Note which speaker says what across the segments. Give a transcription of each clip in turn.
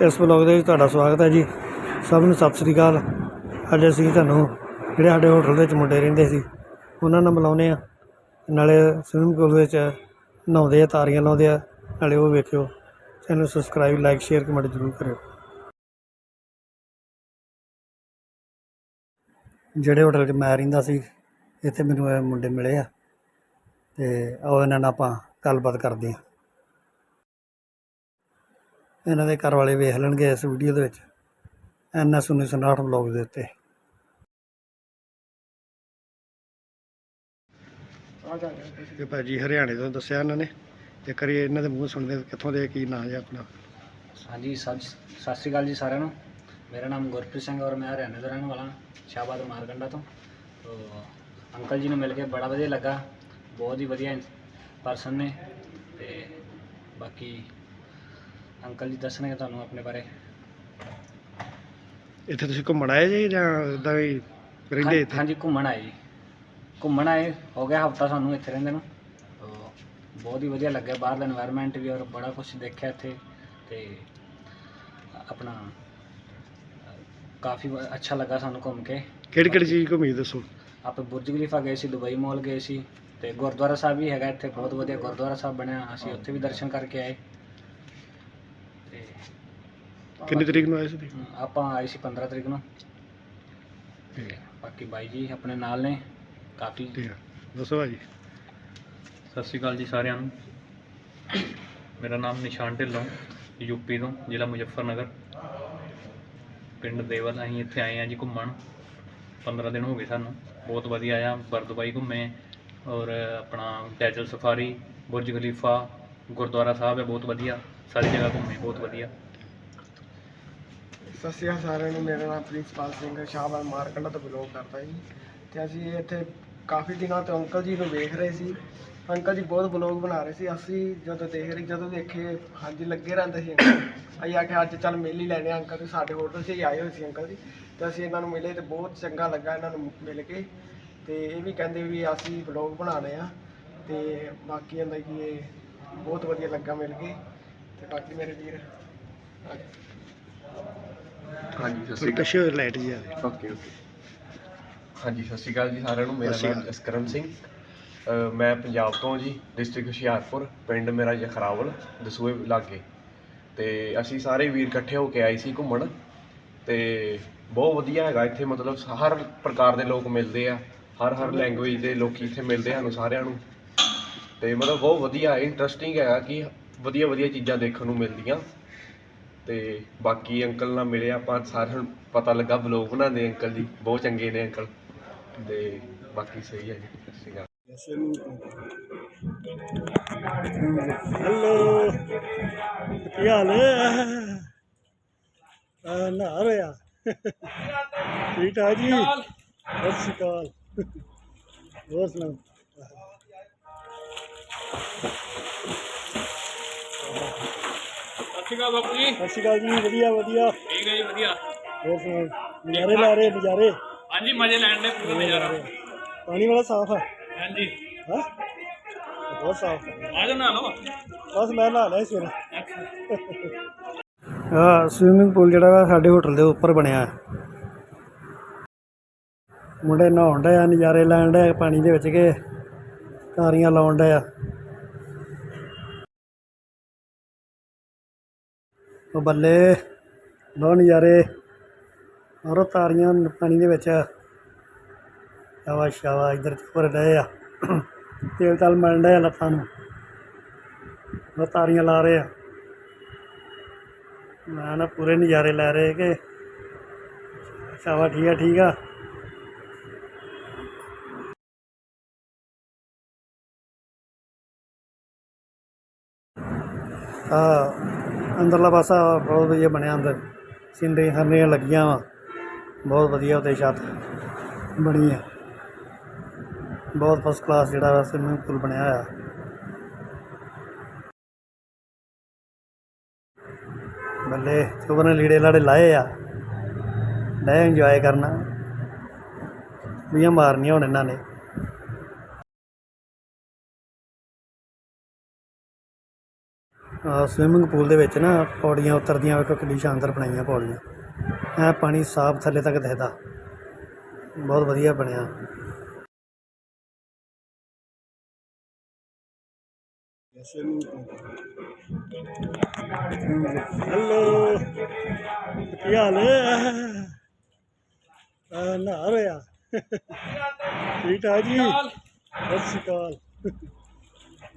Speaker 1: ਇਸ ਵਲੌਗ ਦੇ ਵਿੱਚ ਤੁਹਾਡਾ ਸਵਾਗਤ ਹੈ ਜੀ। ਸਭ ਨੂੰ ਸਤਿ ਸ੍ਰੀ ਅਕਾਲ। ਅੱਜ ਅਸੀਂ ਤੁਹਾਨੂੰ ਜਿਹੜੇ ਸਾਡੇ ਹੋਟਲ ਦੇ ਵਿੱਚ ਮੁੰਡੇ ਰਹਿੰਦੇ ਸੀ, ਉਹਨਾਂ ਨਾਲ ਮਿਲਾਉਂਦੇ ਆ ਨਾਲੇ ਸਵਿਮਿੰਗ ਪੂਲ ਵਿੱਚ ਨਹਾਉਂਦੇ ਆ ਤਾਰੀਆਂ ਲਾਉਂਦੇ ਆ। ਨਾਲੇ ਉਹ ਵੇਖਿਓ, channel subscribe like share comment ਜ਼ਰੂਰ ਕਰਿਓ। ਜਿਹੜੇ ਹੋਟਲ 'ਚ ਮੈਂ ਰਹਿੰਦਾ ਸੀ, ਇੱਥੇ ਮੈਨੂੰ ਇਹ ਮੁੰਡੇ ਮਿਲੇ ਆ। ਤੇ ਉਹ ਇਹਨਾਂ ਨਾਲ ਆਪਾਂ ਗੱਲਬਾਤ ਕਰਦੇ ਆ ਇਹਨਾਂ ਦੇ ਘਰ ਵਾਲੇ ਵੇਖ ਲੈਣਗੇ ਇਸ ਵੀਡੀਓ ਦੇ ਵਿੱਚ ਐਨ ਐਸ 1959 ਬਲੌਗ ਦੇ ਉੱਤੇ। ਤੇ ਭਾਜੀ ਹਰਿਆਣੇ ਤੋਂ ਦੱਸਿਆ ਇਹਨਾਂ ਨੇ ਤੇ ਕਰੀਏ ਇਹਨਾਂ ਦੇ ਮੂੰਹ ਸੁਣਦੇ ਕਿੱਥੋਂ ਦੇ ਕੀ ਨਾਂ ਹੈ ਆਪਣਾ?
Speaker 2: ਹਾਂਜੀ ਸਤਿ ਸਤਿ ਸ਼੍ਰੀ ਅਕਾਲ ਜੀ ਸਾਰਿਆਂ ਨੂੰ। ਮੇਰਾ ਨਾਮ ਗੁਰਪ੍ਰੀਤ ਸਿੰਘ ਔਰ ਮੈਂ ਹਰਿਆਣੇ ਦਾ ਰਹਿਣ ਵਾਲਾ ਹਾਂ, ਸ਼ਾਹਬਾਦ ਮਾਰਕੰਡਾ ਤੋਂ। ਤੋ ਅੰਕਲ ਜੀ ਨੂੰ ਮਿਲ ਕੇ ਬੜਾ ਵਧੀਆ ਲੱਗਾ ਬਹੁਤ ਹੀ ਵਧੀਆ ਪਰਸਨ ਨੇ ਤੇ ਬਾਕੀ ਅੰਕਲ ਜੀ ਦੱਸਣਗੇ ਤੁਹਾਨੂੰ ਆਪਣੇ ਬਾਰੇ।
Speaker 1: ਇੱਥੇ ਤੁਸੀਂ ਘੁੰਮਣ ਆਏ ਜੀ ਜਾਂ ਇਦਾਂ ਵੀ ਰਹਿੰਦੇ ਇੱਥੇ?
Speaker 2: ਹਾਂਜੀ ਘੁੰਮਣ ਆਏ ਜੀ। ਘੁੰਮਣ ਆਏ ਹੋ ਗਿਆ ਹਫਤਾ ਸਾਨੂੰ ਇੱਥੇ ਰਹਿੰਦੇ ਨੂੰ। ਬਹੁਤ ਹੀ ਵਧੀਆ ਲੱਗਿਆ ਬਾਹਰ ਦਾ এনवायरमेंट ਵੀ ਔਰ ਬੜਾ ਕੁਝ ਦੇਖਿਆ ਇੱਥੇ। ਤੇ ਆਪਣਾ ਕਾਫੀ ਅੱਛਾ ਲੱਗਾ ਸਾਨੂੰ ਘੁੰਮ ਕੇ।
Speaker 1: ਕਿਹੜੀ ਕਿਹੜੀ ਚੀਜ਼ ਘੁੰਮੀ ਦੱਸੋ?
Speaker 2: ਆਪਾਂ ਬੁਰਜ ਖਲੀਫਾ ਗਏ ਸੀ ਦੁਬਈ ਮਾਲ ਗਏ ਸੀ। ਤੇ ਗੁਰਦੁਆਰਾ ਸਾਹਿਬ ਵੀ ਹੈਗਾ ਇੱਥੇ ਬਹੁਤ ਵਧੀਆ ਗੁਰਦੁਆਰਾ ਸਾਹਿਬ ਬਣਿਆ। ਅਸੀਂ ਉੱਥੇ ਵੀ ਦਰਸ਼ਨ ਕਰਕੇ ਆਏ। ਤੇ
Speaker 1: ਕਿੰਨੀ ਤਰੀਕ ਨੂੰ ਆਏ ਸੀ ਤੁਸੀਂ?
Speaker 2: ਆਪਾਂ ਆਏ ਸੀ 15 ਤਰੀਕ ਨੂੰ। ਤੇ ਬਾਕੀ ਬਾਈ ਜੀ ਆਪਣੇ ਨਾਲ ਨੇ ਕਾਫੀ
Speaker 1: ਠੀਕ ਆ। ਦੱਸੋ ਭਾਜੀ।
Speaker 3: ਸਤਿ ਸ਼੍ਰੀ ਅਕਾਲ ਜੀ ਸਾਰਿਆਂ ਨੂੰ। ਮੇਰਾ ਨਾਮ ਨਿਸ਼ਾਨ ਢਿੱਲੋਂ ਯੂਪੀ ਤੋਂ ਜ਼ਿਲ੍ਹਾ ਮੁਜ਼ੱਫਰਨਗਰ। ਪਿੰਡ ਦੇਵਲ ਅਸੀਂ ਇੱਥੇ ਆਏ ਹਾਂ ਜੀ ਘੁੰਮਣ। 15 ਦਿਨ ਹੋ ਗਏ ਸਾਨੂੰ। ਬਹੁਤ ਵਧੀਆ ਆ ਬਰਦੁਬਈ ਘੁੰਮੇ। ਔਰ ਆਪਣਾ desert safari Burj Khalifa Gurdwara ਸਾਹਿਬ ਹੈ ਬਹੁਤ ਵਧੀਆ। ਸਾਰੀ ਜਗ੍ਹਾ ਘੁੰਮੇ, ਬਹੁਤ ਵਧੀਆ।
Speaker 4: ਸਤਿ ਸ਼੍ਰੀ ਅਕਾਲ ਸਾਰਿਆਂ ਨੂੰ, ਮੇਰਾ ਨਾਮ ਪ੍ਰਿੰਸਪਾਲ ਸਿੰਘ ਸ਼ਾਹਬਾਦ ਮਾਰਕੰਡਾ ਤੋਂ ਬਿਲੋਂਗ ਕਰਦਾ ਜੀ। ਤੇ ਅਸੀਂ ਇੱਥੇ ਕਾਫੀ ਦਿਨਾਂ ਤੋਂ ਅੰਕਲ ਜੀ ਨੂੰ ਵੇਖ ਰਹੇ ਸੀ। ਅੰਕਲ ਜੀ ਬਹੁਤ ਬਲੌਗ ਬਣਾ ਰਹੇ ਸੀ। ਅਸੀਂ ਜਦੋਂ ਦੇਖ ਰਹੇ, ਜਦੋਂ ਦੇਖੇ, ਹਾਂਜੀ ਲੱਗੇ ਰਹਿੰਦੇ ਸੀ ਅੰਕਲ ਅਸੀਂ ਆਖਿਆ, ਅੱਜ ਚੱਲ ਮਿਲ ਹੀ ਲੈਣੇ ਆ ਅੰਕਲ ਜੀ, ਸਾਡੇ ਹੋਟਲ 'ਚ ਹੀ ਆਏ ਹੋਏ ਸੀ ਅੰਕਲ ਜੀ। ਤੇ ਅਸੀਂ ਇਹਨਾਂ ਨੂੰ ਮਿਲੇ ਤੇ ਬਹੁਤ ਚੰਗਾ ਲੱਗਾ ਇਹਨਾਂ ਨੂੰ ਮਿਲ ਕੇ। ਤੇ ਇਹ ਵੀ ਕਹਿੰਦੇ ਵੀ ਅਸੀਂ ਬਲੌਗ ਰਹੇ ਆ। ਤੇ ਬਾਕੀ ਕਹਿੰਦਾ ਕਿ ਇਹ ਬਹੁਤ ਵਧੀਆ ਲੱਗਾ ਮਿਲ ਕੇ। ਤੇ ਬਾਕੀ ਮੇਰੇ ਵੀਰ।
Speaker 5: ਹਾਂਜੀ ਸਤਿ ਸ਼੍ਰੀ
Speaker 1: ਲਾਈਟ ਜੀ
Speaker 5: ਅਕਾਲ ਓਕੇ ਓਕੇ ਹਾਂਜੀ ਸਤਿ ਸ਼੍ਰੀ ਅਕਾਲ ਜੀ ਸਾਰਿਆਂ ਨੂੰ। ਮੇਰਾ
Speaker 1: ਸਤਿ ਸ਼੍ਰੀ
Speaker 5: ਨਾਮ
Speaker 1: ਅਕਾਲ।
Speaker 5: ਜਸਕਰਨ ਸਿੰਘ। ਅ, ਮੈਂ ਪੰਜਾਬ ਤੋਂ ਜੀ ਡਿਸਟ੍ਰਿਕਟ ਹੁਸ਼ਿਆਰਪੁਰ। ਪਿੰਡ ਮੇਰਾ ਜਖਰਾਵਲ ਦਸੂਏ ਲਾਗੇ। ਤੇ ਅਸੀਂ ਸਾਰੇ ਵੀਰ ਇਕੱਠੇ ਹੋ ਕੇ ਆਏ ਸੀ ਘੁੰਮਣ। ਤੇ ਬਹੁਤ ਵਧੀਆ ਹੈਗਾ ਇੱਥੇ ਮਤਲਬ ਹਰ ਪ੍ਰਕਾਰ ਦੇ ਲੋਕ ਮਿਲਦੇ ਆ। ਹਰ ਹਰ ਲੈਂਗੁਏਜ ਦੇ ਲੋਕੀ ਇੱਥੇ ਮਿਲਦੇ ਸਾਨੂੰ ਸਾਰਿਆਂ ਨੂੰ। ਤੇ ਮਤਲਬ ਬਹੁਤ ਵਧੀਆ ਇੰਟਰਸਟਿੰਗ ਹੈਗਾ ਕਿ ਵਧੀਆ ਵਧੀਆ ਚੀਜ਼ਾਂ ਦੇਖਣ ਨੂੰ ਮਿਲਦੀਆਂ। ਤੇ ਬਾਕੀ ਅੰਕਲ ਨਾਲ ਮਿਲੇ ਆਪਾਂ ਸਾਰਿਆਂ ਨੂੰ ਪਤਾ ਲੱਗਾ ਬਲੌਗ ਬਣਾਉਂਦੇ ਅੰਕਲ ਜੀ। ਬਹੁਤ ਚੰਗੇ ਨੇ ਅੰਕਲ। ਤੇ ਬਾਕੀ ਸਹੀ ਹੈ ਜੀ। ਸਤਿ ਸ਼੍ਰੀ ਅਕਾਲ
Speaker 1: ਹੈਲੋ ਕੀ ਹਾਲ ਹੈ ਆ ਨਾ ਰਿਆ ਠੀਕ ਆ ਜੀ? ਸਤਿ ਸ਼੍ਰੀ ਅਕਾਲ। ਹੋਰ ਸੁਣਾਓ?
Speaker 3: ਅਕਾਲ ਬਾਪੂ ਜੀ।
Speaker 1: ਸਤਿ ਸ਼੍ਰੀ ਅਕਾਲ ਜੀ ਵਧੀਆ ਵਧੀਆ।
Speaker 3: ਠੀਕ ਹੈ ਜੀ ਵਧੀਆ।
Speaker 1: ਹੋਰ ਸੁਣਾਓ ਨਜ਼ਾਰੇ ਲੈ ਰਹੇ ਨਜ਼ਾਰੇ?
Speaker 3: ਹਾਂਜੀ ਮਜ਼ੇ ਲੈਣ ਦੇ ਪੂਰਾ ਨਜ਼ਾਰਾ
Speaker 1: ਪਾਣੀ ਵਾਲਾ ਸਾਫ਼ ਹੈ
Speaker 3: ਹਾਂਜੀ।
Speaker 1: ਹਾਂ? ਬਹੁਤ ਸਾਫ਼ ਹੈ
Speaker 3: ਆ ਜਾ ਨਾ ਲਓ।
Speaker 1: ਬਸ ਮੈਂ ਨਹਾ ਲਿਆ ਸੀ ਹਾਂ ਸਵਿਮਿੰਗ ਪੂਲ ਜਿਹੜਾ ਵਾ ਸਾਡੇ ਹੋਟਲ ਦੇ ਉੱਪਰ ਬਣਿਆ। ਹੈ। ਮੁੰਡੇ ਨਹਾਉਣ ਡਏ ਆ ਨਜ਼ਾਰੇ ਲੈਣ ਡਏ ਆ ਪਾਣੀ ਦੇ ਵਿੱਚ ਕੇ ਤਾਰੀਆਂ ਲਾਉਣ ਡਏ ਆ। ਉਹ ਬੱਲੇ, ਬਹੁਤ ਨਜ਼ਾਰੇ। ਔਰ ਤਾਰੀਆਂ ਪਾਣੀ ਦੇ ਵਿੱਚ। ਸ਼ਾਬਾਸ਼ ਸ਼ਾਬਾਸ਼, ਇੱਧਰ ਉੱਪਰ ਡਏ ਆ। ਤੇਲ ਤਲ ਮਲਣ ਡਏ ਆ ਲੱਤਾਂ ਨੂੰ। ਉਹ ਤਾਰੀਆਂ ਲਾ ਰਹੇ ਆ। ਮੈਂ ਨਾ ਪੂਰੇ ਨਜ਼ਾਰੇ ਲੈ ਰਹੇ ਕਿ ਸ਼ਾਬਾ ਠੀਕ ਆ ਠੀਕ ਆ। ਆ ਅੰਦਰਲਾ ਪਾਸਾ ਬਹੁਤ ਵਧੀਆ ਬਣਿਆ ਅੰਦਰ। ਸਿੰਦੇ ਸਰਨੀਆਂ ਲੱਗੀਆਂ ਵਾ। ਬਹੁਤ ਵਧੀਆ ਉਤੇ ਛੱਤ ਬਣੀ ਆ। ਬਹੁਤ ਫਸਟ ਕਲਾਸ ਜਿਹੜਾ ਵਾ ਸਵਿਮਿੰਗ ਪੂਲ ਬਣਿਆ ਹੋਇਆ। ਬੱਲੇ ਚੋਬਰ ਨੇ ਲੀੜੇ ਲਾੜੇ ਲਾਏ ਆ। ਲੈ ਇੰਜੋਏ ਕਰਨਾ। ਵੀਆਂ ਮਾਰਨੀਆਂ ਹੁਣ ਇਹਨਾਂ ਨੇ। ਸਵਿਮਿੰਗ ਪੂਲ ਦੇ ਵਿੱਚ ਨਾ ਪੌੜੀਆਂ ਉਤਰਦੀਆਂ ਵੇਖੋ ਕਿੰਨੀ ਸ਼ਾਨਦਾਰ ਬਣਾਈਆਂ ਪੌੜੀਆਂ। ਐ ਪਾਣੀ ਸਾਫ਼ ਥੱਲੇ ਤੱਕ ਦਿਖਦਾ। ਬਹੁਤ ਵਧੀਆ ਬਣਿਆ। ਹੈਲੋ ਕੀ ਹਾਲ ਹੈ? ਆ ਨਾ ਰਿਹਾ। ਠੀਕ ਠਾਕ ਜੀ? ਸਤਿ ਸ਼੍ਰੀ ਅਕਾਲ।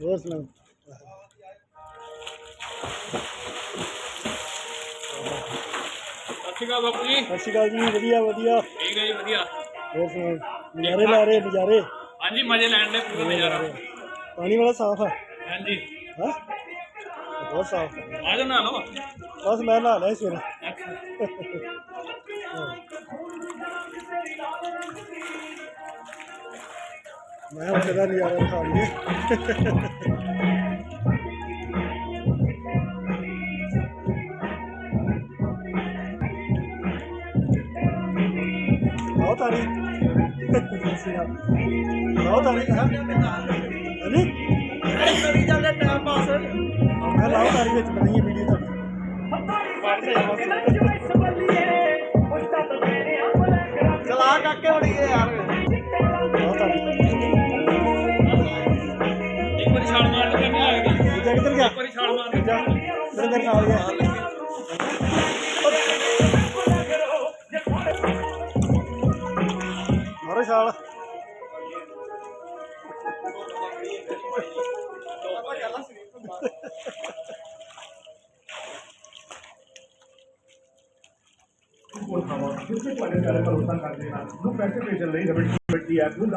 Speaker 1: ਹੋਰ ਸੁਣਾਓ?
Speaker 3: ਸਤਿ ਸ਼੍ਰੀ ਅਕਾਲ ਬਾਪੂ ਜੀ।
Speaker 1: ਸਤਿ ਸ਼੍ਰੀ ਅਕਾਲ ਜੀ ਵਧੀਆ ਵਧੀਆ।
Speaker 3: ਠੀਕ ਹੈ ਜੀ ਵਧੀਆ।
Speaker 1: ਹੋਰ ਸੁਣਾਓ ਨਜ਼ਾਰੇ ਲਾ ਰਹੇ ਨਜ਼ਾਰੇ?
Speaker 3: ਹਾਂਜੀ ਮਜ਼ੇ ਲੈਣ ਦੇ ਪੂਰਾ ਨਜ਼ਾਰਾ।
Speaker 1: ਪਾਣੀ ਵਾਲਾ ਸਾਫ਼ ਹੈ
Speaker 3: ਹਾਂਜੀ।
Speaker 1: ਹਾਂ? ਬਹੁਤ ਸਾਫ਼। ਹੈ
Speaker 3: ਆ ਜਾਓ ਨਾ ਲਓ।
Speaker 1: ਬਸ ਮੈਂ ਨਹਾ ਲਿਆ ਸਵੇਰੇ। ਮੈਂ ਜਗ੍ਹਾ ਨਜ਼ਾਰਾ ਦਿਖਾ ਲਈਏ ਬਹੁਤ ਬਹੁਤ ਤਾਰੀ ਹਾਂ ਹਾਂਜੀ
Speaker 4: ਕਰੀ ਜਾਂਦੇ ਟਾਈਮ ਪਾਸ
Speaker 1: ਮੈਂ ਲਾਉ ਤਾਰੀ ਵਿੱਚ ਬਣਾਈ ਹੈ ਵੀਡੀਓ ਤੁਹਾਡੀ
Speaker 4: ਚਲਾ ਕਾਕੇ ਬੜੀਏ ਯਾਰ।
Speaker 1: ਬਹੁਤ ਤਾਰੀ
Speaker 3: ਇੱਕ ਵਾਰੀ ਛਾਲ ਮਾਰ ਕੇ ਨਹੀਂ ਆਏਗੀ
Speaker 1: ਦੂਜਾ ਕਿੱਧਰ ਗਿਆ
Speaker 3: ਇੱਕ ਵਾਰੀ ਛਾਲ ਮਾਰ ਕੇ
Speaker 1: ਜਾ ਮੇਰੇ ਮੇਰੇ ਨਾਲ ਗਿਆ ਕੋਲ ਖਾਵਾ।
Speaker 6: ਜਿੱਥੇ ਤੁਹਾਡੇ ਘਰ ਭਰੋਸਾ ਕਰਦੇ ਹਨ ਨੂੰ ਪੈਸੇ ਭੇਜਣ ਲਈ ਰਬੜ ਕਮੇਟੀ ਐਪ ਨੂੰ